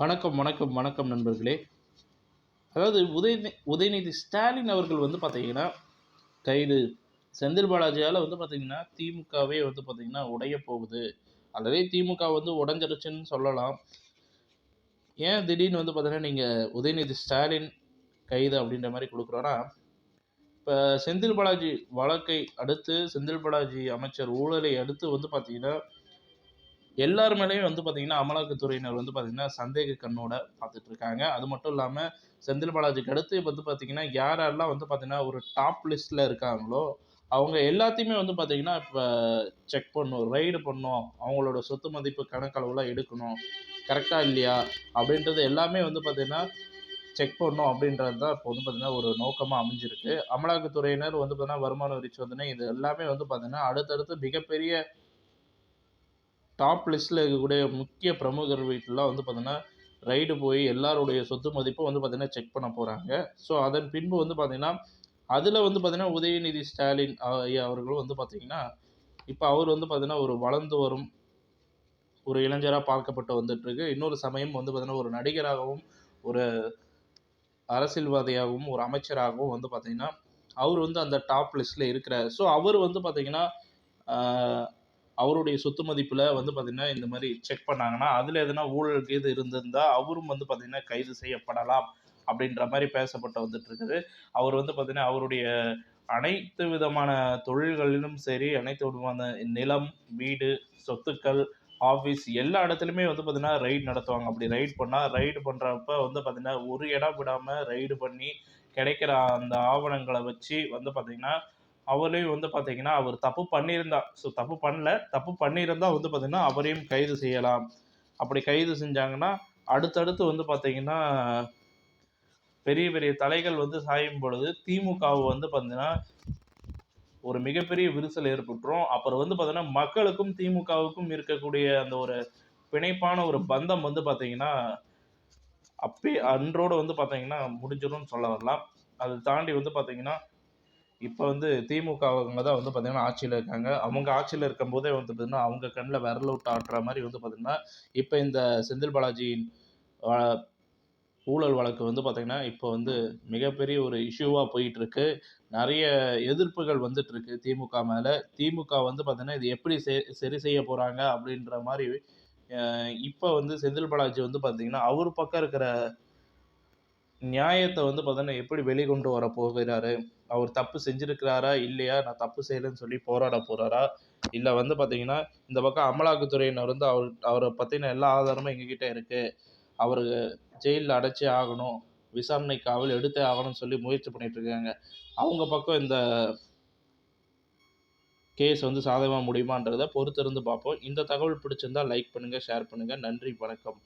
வணக்கம் வணக்கம் வணக்கம் நண்பர்களே. அதாவது உதயநி உதயநிதி ஸ்டாலின் அவர்கள் வந்து பார்த்தீங்கன்னா கைது. செந்தில் பாலாஜியால் வந்து பார்த்தீங்கன்னா திமுகவே வந்து பார்த்தீங்கன்னா உடைய போகுது. அல்லது திமுக வந்து உடஞ்சிருச்சுன்னு சொல்லலாம். ஏன் திடீர்னு வந்து பார்த்தீங்கன்னா நீங்கள் உதயநிதி ஸ்டாலின் கைது அப்படின்ற மாதிரி கொடுக்குறோன்னா இப்போ செந்தில் பாலாஜி வழக்கை அடுத்து செந்தில் பாலாஜி அமைச்சர் ஊழலை அடுத்து வந்து பார்த்தீங்கன்னா எல்லார் மேலேயும் வந்து பார்த்தீங்கன்னா அமலாக்கத்துறையினர் வந்து பார்த்தீங்கன்னா சந்தேக கண்ணோட பார்த்துட்டு இருக்காங்க அது மட்டும் இல்லாமல் செந்தில் பாலாஜிக்கு அடுத்து வந்து பார்த்தீங்கன்னா யாரெல்லாம் வந்து பார்த்தீங்கன்னா ஒரு டாப் லிஸ்ட்டில் இருக்காங்களோ அவங்க எல்லாத்தையுமே வந்து பார்த்தீங்கன்னா இப்போ செக் பண்ணும் ரைடு பண்ணும் அவங்களோட சொத்து மதிப்பு கணக்களவுலாம் எடுக்கணும். கரெக்டாக இல்லையா? அப்படின்றது எல்லாமே வந்து பார்த்தீங்கன்னா செக் பண்ணும் அப்படின்றது தான் இப்போ வந்து பார்த்தீங்கன்னா ஒரு நோக்கமாக அமைஞ்சிருக்கு. அமலாக்கத்துறையினர் வந்து பார்த்தீங்கன்னா வருமான வரி சோதனை இது எல்லாமே வந்து பார்த்தீங்கன்னா அடுத்தடுத்து மிகப்பெரிய டாப் லிஸ்ட்டில் இருக்கக்கூடிய முக்கிய பிரமுகர் வீட்டிலாம் வந்து பார்த்தீங்கன்னா ரைடு போய் எல்லாருடைய சொத்து மதிப்பும் வந்து பார்த்தீங்கன்னா செக் பண்ண போகிறாங்க ஸோ அதன் பின்பு வந்து பார்த்திங்கன்னா அதில் வந்து பார்த்திங்கன்னா உதயநிதி ஸ்டாலின் அவர்களும் வந்து பார்த்திங்கன்னா இப்போ அவர் வந்து பார்த்திங்கன்னா ஒரு வளர்ந்து வரும் ஒரு இளைஞராக பார்க்கப்பட்டு வந்துட்டுருக்கு. இன்னொரு சமயம் வந்து பார்த்திங்கன்னா ஒரு நடிகராகவும் ஒரு அரசியல்வாதியாகவும் ஒரு அமைச்சராகவும் வந்து பார்த்திங்கன்னா அவர் வந்து அந்த டாப் லிஸ்ட்டில் இருக்கிறார். ஸோ அவர் வந்து பார்த்தீங்கன்னா அவருடைய சொத்து மதிப்பில் வந்து பார்த்தீங்கன்னா இந்த மாதிரி செக் பண்ணாங்கன்னா அதில் எதனா ஊழல் கீது இருந்திருந்தால் அவரும் வந்து பார்த்திங்கன்னா கைது செய்யப்படலாம் அப்படின்ற மாதிரி பேசப்பட்டு வந்துட்டு இருக்குது அவர் வந்து பார்த்திங்கன்னா அவருடைய அனைத்து விதமான தொழில்களிலும் சரி அனைத்து விதமான நிலம் வீடு சொத்துக்கள் ஆஃபீஸ் எல்லா இடத்துலையுமே வந்து பார்த்தீங்கன்னா ரைடு நடத்துவாங்க. அப்படி ரைட் பண்ணால் ரைடு பண்ணுறப்ப வந்து பார்த்தீங்கன்னா ஒரு இடம் விடாமல் ரைடு பண்ணி கிடைக்கிற அந்த ஆவணங்களை வச்சு வந்து பார்த்திங்கன்னா அவரையும் வந்து பார்த்தீங்கன்னா அவர் தப்பு பண்ணியிருந்தா ஸோ தப்பு பண்ணல. தப்பு பண்ணியிருந்தா வந்து பார்த்தீங்கன்னா அவரையும் கைது செய்யலாம். அப்படி கைது செஞ்சாங்கன்னா அடுத்தடுத்து வந்து பார்த்தீங்கன்னா பெரிய பெரிய தலைகள் வந்து சாயும் பொழுது திமுகவை வந்து பார்த்தீங்கன்னா ஒரு மிகப்பெரிய விரிசல் ஏற்பட்டுரும். அப்புறம் வந்து பார்த்தீங்கன்னா மக்களுக்கும் திமுகவுக்கும் இருக்கக்கூடிய அந்த ஒரு பிணைப்பான ஒரு பந்தம் வந்து பார்த்தீங்கன்னா அப்பே அன்றோடு வந்து பார்த்தீங்கன்னா முடிஞ்சிடும்னு சொல்ல வரலாம். அது தாண்டி வந்து பார்த்தீங்கன்னா இப்போ வந்து திமுக அவங்க தான் வந்து பார்த்தீங்கன்னா ஆட்சியில் இருக்காங்க. அவங்க ஆட்சியில் இருக்கும்போதே வந்து பார்த்தீங்கன்னா அவங்க கண்ணில் விரல் விட்டு ஆட்டுற மாதிரி வந்து பார்த்திங்கன்னா இப்போ இந்த செந்தில் பாலாஜியின் ஊழல் வழக்கு வந்து பார்த்திங்கன்னா இப்போ வந்து மிகப்பெரிய ஒரு இஷ்யூவாக போயிட்டுருக்கு. நிறைய எதிர்ப்புகள் வந்துட்டுருக்கு திமுக மேலே. திமுக வந்து பார்த்திங்கன்னா இது எப்படி செ- சரி செய்ய போகிறாங்க அப்படின்ற மாதிரி இப்போ வந்து செந்தில் பாலாஜி வந்து பார்த்திங்கன்னா அவர் பக்கம் இருக்கிற நியாயத்தை வந்து பார்த்தோன்னா எப்படி வெளிக்கொண்டு வர போகிறாரு? அவர் தப்பு செஞ்சுருக்கிறாரா? இல்லையா? நான் தப்பு செய்யலைன்னு சொல்லி போராட போகிறாரா இல்லை வந்து பார்த்தீங்கன்னா இந்த பக்கம் அமலாக்கத்துறையினர் வந்து அவர் அவரை பற்றின எல்லா ஆதாரமும் எங்ககிட்ட இருக்குது அவர் ஜெயிலில் அடைச்சே ஆகணும். விசாரணை காவல் எடுத்தே ஆகணும்னு சொல்லி முயற்சி பண்ணிகிட்ருக்காங்க இருக்காங்க. அவங்க பக்கம் இந்த கேஸ் வந்து சாதகமாக முடியுமான்றதை பொறுத்திருந்து பார்ப்போம். இந்த தகவல் பிடிச்சிருந்தா லைக் பண்ணுங்கள் ஷேர் பண்ணுங்கள் நன்றி வணக்கம்.